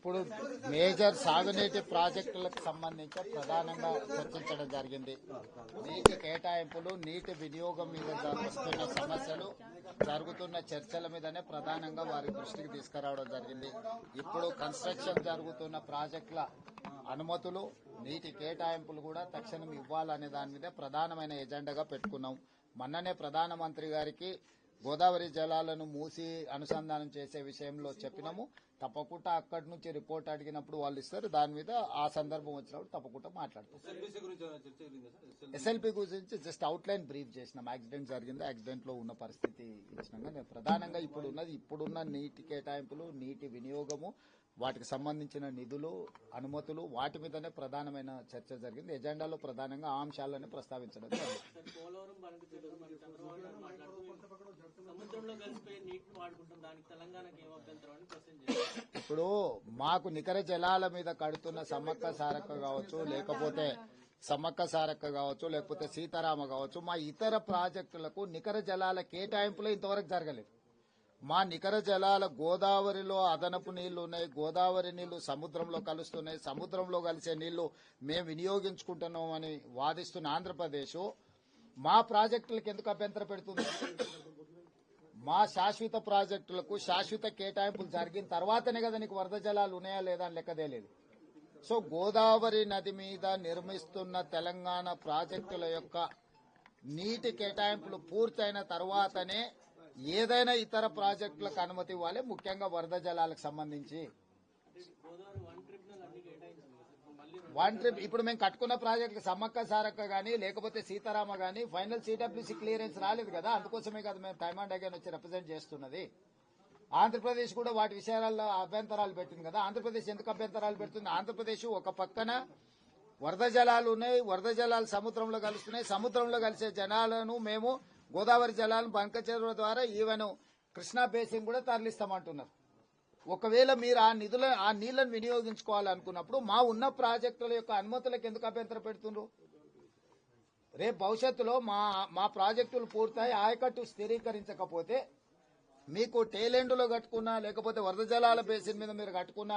ఇప్పుడు మేజర్ సాగునీటి ప్రాజెక్టులకు సంబంధించి ప్రధానంగా చర్చించడం జరిగింది. నీటి కేటాయింపులు నీటి వినియోగం మీద వస్తున్న సమస్యలు జరుగుతున్న చర్చల మీదనే ప్రధానంగా వారి దృష్టికి తీసుకురావడం జరిగింది. ఇప్పుడు కన్స్ట్రక్షన్ జరుగుతున్న ప్రాజెక్టుల అనుమతులు నీటి కేటాయింపులు కూడా తక్షణం ఇవ్వాలనే దాని మీద ప్రధానమైన ఎజెండాగా పెట్టుకున్నాం. మొన్ననే ప్రధానమంత్రి గారికి గోదావరి జలాలను మూసి అనుసంధానం చేసే విషయంలో చెప్పినాము. తప్పకుండా అక్కడి నుంచి రిపోర్ట్ అడిగినప్పుడు వాళ్ళు ఇస్తారు. దాని మీద ఆ సందర్భం వచ్చినప్పుడు తప్పకుండా మాట్లాడతాం. ఎస్ఎల్పి గురించి జస్ట్ అవుట్లైన్ బ్రీఫ్ చేసినాం. యాక్సిడెంట్ జరిగింది? యాక్సిడెంట్లో ఉన్న పరిస్థితి ఇచ్చినాం. కానీ ప్రధానంగా ఇప్పుడు ఉన్నది ఇప్పుడున్న నీటి కేటాయింపులు నీటి వినియోగము వాటికి సంబంధించిన నిధులు అనుమతులు వాటి మీదనే ప్రధానమైన చర్చ జరిగింది. ఎజెండాలో ప్రధానంగా ఆ అంశాలను ప్రస్తావించడం జరిగింది. సముద్రంలో కలిసిపోయి నీటిని వాడుకుంటాం. దానికి తెలంగాణకి ఏం అభ్యంతరం అని ఇప్పుడు మాకు నికర జలాల మీద కడుతున్న సమ్మక్క సారక్క కావచ్చు లేకపోతే సమ్మక్క సారక్క కావచ్చు లేకపోతే సీతారామ కావచ్చు మా ఇతర ప్రాజెక్టులకు నికర జలాల కేటాయింపులు ఇంతవరకు జరగలేదు. మా నికర జలాల గోదావరిలో అదనపు నీళ్ళు ఉన్నాయి. గోదావరి నీళ్ళు సముద్రంలో కలుస్తున్నాయి. సముద్రంలో కలిసే నీళ్ళు మేము వినియోగించుకుంటున్నాం అని వాదిస్తున్న ఆంధ్రప్రదేశ్. మా ప్రాజెక్టులకు ఎందుకు అభ్యంతర పెడుతుంది? మా శాశ్వత ప్రాజెక్టులకు శాశ్వత కేటాయింపులు జరిగిన తర్వాతనే కదా నీకు వరద జలాలు ఉన్నాయా లేదా అని లెక్కదేలేదు సో గోదావరి నది మీద నిర్మిస్తున్న తెలంగాణ ప్రాజెక్టుల యొక్క నీటి కేటాయింపులు పూర్తయిన తర్వాతనే ఏదైనా ఇతర ప్రాజెక్టులకు అనుమతి ఇవ్వాలి ముఖ్యంగా వరద జలాలకు సంబంధించి. వన్ ట్రిప్ ఇప్పుడు మేము కట్టుకున్న ప్రాజెక్టులు సమ్మక్క సారక్క గానీ లేకపోతే సీతారామ గానీ ఫైనల్ సిడబ్ల్యూసీ క్లియరెన్స్ రాలేదు కదా అందుకోసమే కదా మేము టైమ్ అండ్ అగైన్ వచ్చి రిప్రజెంట్ చేస్తున్నది. ఆంధ్రప్రదేశ్ కూడా వాటి విషయాల్లో అభ్యంతరాలు పెట్టింది కదా ఆంధ్రప్రదేశ్ ఎందుకు అభ్యంతరాలు పెడుతుంది? ఆంధ్రప్రదేశ్ ఒక పక్కన వరద జలాలు ఉన్నాయి వరద జలాలు సముద్రంలో కలుస్తున్నాయి సముద్రంలో కలిసే జలాలను మేము గోదావరి జలాలను బంకచెరువు ద్వారా ఈవెన్ కృష్ణా బేసిన్ కూడా తరలిస్తామంటున్నారు. ఒకవేళ మీరు ఆ నిధుల ఆ నీళ్ళను వినియోగించుకోవాలనుకున్నప్పుడు మా ఉన్న ప్రాజెక్టుల యొక్క అనుమతులకు ఎందుకు అభ్యంతరం పెడుతుండ్రు? రేపు భవిష్యత్తులో మా మా ప్రాజెక్టులు పూర్తయి ఆయకట్టు స్థిరీకరించకపోతే మీకు టేలెండ్లో కట్టుకున్నా లేకపోతే వరద జలాల బేసిన్ మీద మీరు కట్టుకున్న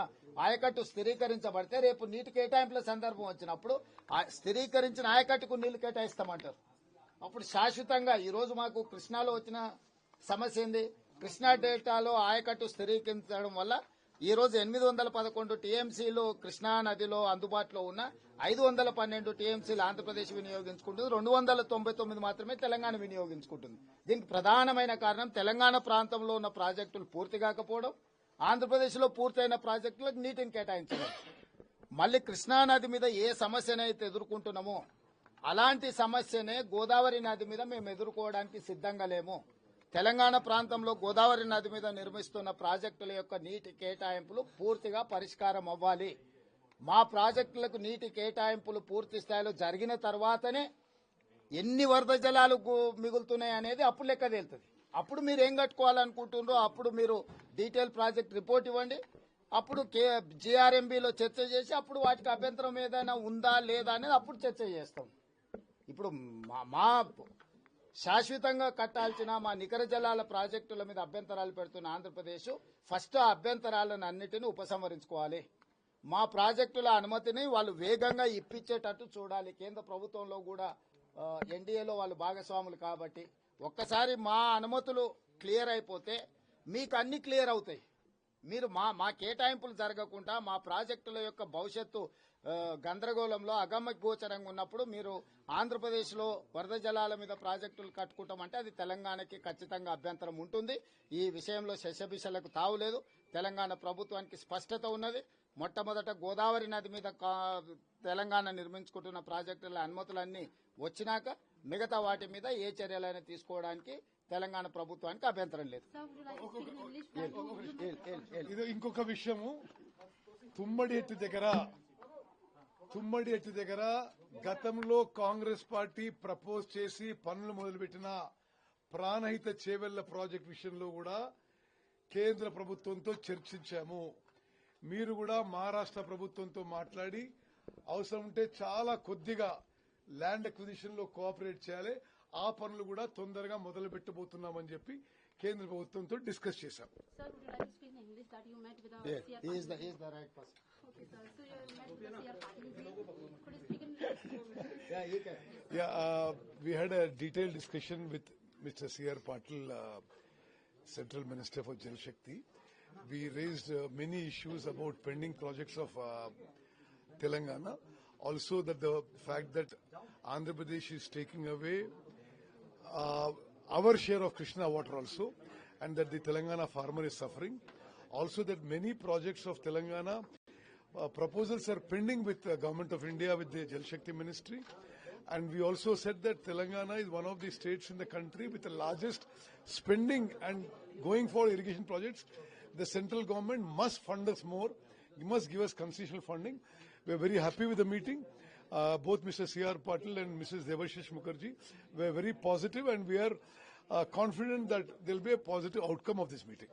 ఆయకట్టు స్థిరీకరించబడితే రేపు నీటి కేటాయింపుల సందర్భం వచ్చినప్పుడు ఆ స్థిరీకరించిన ఆయకట్టుకు నీళ్ళు కేటాయిస్తామంటారు. అప్పుడు శాశ్వతంగా ఈరోజు మాకు కృష్ణాలో వచ్చిన సమస్య ఏంది? కృష్ణా డెల్టాలో ఆయకట్టు స్థిరీకరించడం వల్ల ఈ రోజు ఎనిమిది వందల పదకొండు టీఎంసీలు కృష్ణా నదిలో అందుబాటులో ఉన్న ఐదు వందల పన్నెండు టీఎంసీలు ఆంధ్రప్రదేశ్ వినియోగించుకుంటుంది. రెండు వందల తొంభై తొమ్మిది మాత్రమే తెలంగాణ వినియోగించుకుంటుంది. దీనికి ప్రధానమైన కారణం తెలంగాణ ప్రాంతంలో ఉన్న ప్రాజెక్టులు పూర్తి కాకపోవడం ఆంధ్రప్రదేశ్లో పూర్తయిన ప్రాజెక్టులకు నీటిని కేటాయించడం. మళ్ళీ కృష్ణా నది మీద ఏ సమస్యనైతే ఎదుర్కొంటున్నామో అలాంటి సమస్యనే గోదావరి నది మీద మేము ఎదుర్కోవడానికి సిద్ధంగా లేము. తెలంగాణ ప్రాంతంలో గోదావరి నది మీద నిర్మిస్తున్న ప్రాజెక్టుల యొక్క నీటి కేటాయింపులు పూర్తిగా పరిష్కారం అవ్వాలి. మా ప్రాజెక్టులకు నీటి కేటాయింపులు పూర్తి స్థాయిలో జరిగిన తర్వాతనే ఎన్ని వరద జలాలు గు- మిగులుతున్నాయి అనేది అప్పుడు లెక్క తేలుతుంది. అప్పుడు మీరు ఏం కట్టుకోవాలనుకుంటున్నారో అప్పుడు మీరు డీటెయిల్ ప్రాజెక్ట్ రిపోర్ట్ ఇవ్వండి. అప్పుడు కే జీఆర్ఎంబీలో చర్చ చేసి అప్పుడు వాటికి అభ్యంతరం ఏదైనా ఉందా లేదా అనేది అప్పుడు చర్చ చేస్తాం. ఇప్పుడు మా మా శాశ్వతంగా కట్టాల్సిన మా నికర జలాల ప్రాజెక్టుల మీద అభ్యంతరాలు పెడుతున్న ఆంధ్రప్రదేశ్ ఫస్ట్ ఆ అభ్యంతరాలను అన్నిటిని ఉపసంహరించుకోవాలి. మా ప్రాజెక్టుల అనుమతిని వాళ్ళు వేగంగా ఇప్పించేటట్టు చూడాలి. కేంద్ర ప్రభుత్వంలో కూడా ఎన్డీఏలో వాళ్ళు భాగస్వాములు కాబట్టి ఒక్కసారి మా అనుమతులు క్లియర్ అయిపోతే మీకు అన్ని క్లియర్ అవుతాయి. మీరు మా మా కేటాయింపులు జరగకుండా మా ప్రాజెక్టుల యొక్క భవిష్యత్తు గందరగోళంలో అగమగోచరంగా ఉన్నప్పుడు మీరు ఆంధ్రప్రదేశ్లో వరద జలాల మీద ప్రాజెక్టులు కట్టుకుంటామంటే అది తెలంగాణకి ఖచ్చితంగా అభ్యంతరం ఉంటుంది. ఈ విషయంలో శశబిషలకు తావులేదు తెలంగాణ ప్రభుత్వానికి స్పష్టత ఉన్నది. మొట్టమొదట గోదావరి నది మీద కా- తెలంగాణ నిర్మించుకుంటున్న ప్రాజెక్టుల అనుమతులన్నీ వచ్చినాక మిగతా వాటి మీద ఏ చర్యలైనా తీసుకోవడానికి తెలంగాణ ప్రభుత్వానికి అభ్యంతరం లేదు. ఇది ఇంకొక విషయము. తుమ్మడి ఎట్టు దగ్గర తుమ్మడి ఎట్టు దగ్గర గతంలో కాంగ్రెస్ పార్టీ ప్రపోజ్ చేసి పనులు మొదలుపెట్టిన ప్రాణహిత చేవెళ్ళ ప్రాజెక్ట్ విషయంలో కూడా కేంద్ర ప్రభుత్వంతో చర్చించాము. మీరు కూడా మహారాష్ట్ర ప్రభుత్వంతో మాట్లాడి అవసరం ఉంటే చాలా కొద్దిగా ల్యాండ్ అక్విజిషన్లో కోఆపరేట్ చేయాలి. ఆ పనులు కూడా తొందరగా మొదలు పెట్టబోతున్నామని చెప్పి కేంద్ర ప్రభుత్వంతో డిస్కస్ చేశాం Sir, would you like to speak in English? is that you met with our Yeah, CR he is the Patil. he is the right person. Okay, sir. So you met with the CR Patil ji. Could you speak in Yeah, he can. Yeah, uh, we had a detailed discussion with Mr. C.R. Patil, uh, Central Minister for Jal Shakti. We raised uh, many issues about pending projects of uh, Telangana. Also, that the fact that Andhra Pradesh is taking away uh, our share of Krishna water also, and that the Telangana farmer is suffering. Also, that many projects of Telangana uh, proposals are pending with the government of India with the Jal Shakti Ministry. And we also said that Telangana is one of the states in the country with the largest spending and going for irrigation projects. The central government must fund us more. It must give us concessional funding. We are very happy with the meeting. Uh, both Mr. C.R. Patil and Mrs. Devashish Mukherjee were very positive and we are Uh, confident that there will be a positive outcome of this meeting.